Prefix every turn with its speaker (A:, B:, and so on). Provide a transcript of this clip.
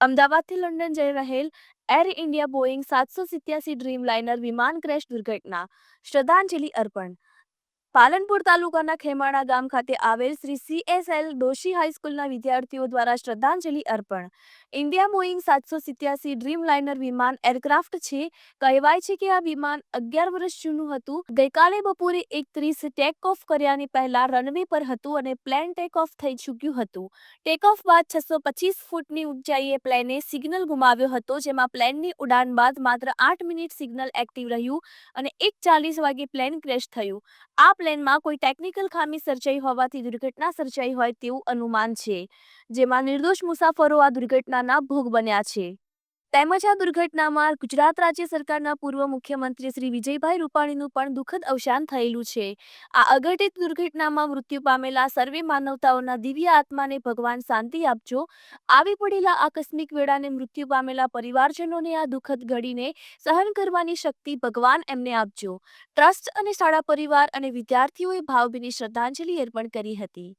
A: અમદાવાદથી લંડન જઈ રહેલ એર ઇન્ડિયા બોઈંગ સાતસો સિત્યાસી ડ્રીમ લાઇનર વિમાન ક્રેશ દુર્ઘટના. શ્રદ્ધાંજલિ અર્પણ. પાલનપુર તાલુકાના ખેમાણા ગામ ખાતે આવેલ શ્રી સીએસએલ દોશી હાઈસ્કૂલના વિદ્યાર્થીઓ દ્વારા શ્રદ્ધાંજલિ અર્પણ. ઇન્ડિયા મોઇંગ સાતસો સિત્યાસી ડ્રીમ લાઇનર વિમાન એરક્રાફ્ટ છે. કહેવાય છે કે આ વિમાન અગિયાર વર્ષ જૂનું હતું. ગઈકાલે બપોરે એક ત્રીસ ટેક ઓફ કર્યાની પહેલા રનવે પર હતું અને પ્લેન ટેક ઓફ થઈ ચૂક્યું હતું. ટેક ઓફ બાદ છસો પચીસ ફૂટની ઊંચાઈએ પ્લેને સિગ્નલ ગુમાવ્યો હતો, જેમાં પ્લેનની ઉડાન બાદ માત્ર આઠ મિનિટ સિગ્નલ એક્ટિવ રહ્યું અને એક ચાલીસ વાગે પ્લેન ક્રેશ થયું. આ પ્લેનમાં કોઈ ટેકનિકલ ખામી સર્જાઈ હોવાથી દુર્ઘટના સર્જાઈ હોય તેવું અનુમાન છે, જેમાં નિર્દોષ મુસાફરો આ દુર્ઘટનાના ભોગ બન્યા છે. તેમજ આ દુર્ઘટનામાં ગુજરાત રાજ્ય સરકારના પૂર્વ મુખ્યમંત્રી શ્રી વિજયભાઈ રૂપાણીનું પણ દુઃખદ અવસાન થયેલું છે. આ અઘટિત દુર્ઘટનામાં મૃત્યુ પામેલા સર્વે માનવતાઓના દિવ્ય આત્માને ભગવાન શાંતિ આપજો. આવી પડેલા આકસ્મિક વેળાને મૃત્યુ પામેલા પરિવારજનોને આ દુઃખદ ઘડીને સહન કરવાની શક્તિ ભગવાન એમને આપજો. ટ્રસ્ટ અને શાળા પરિવાર અને વિદ્યાર્થીઓએ ભાવભીની શ્રદ્ધાંજલિ અર્પણ કરી હતી.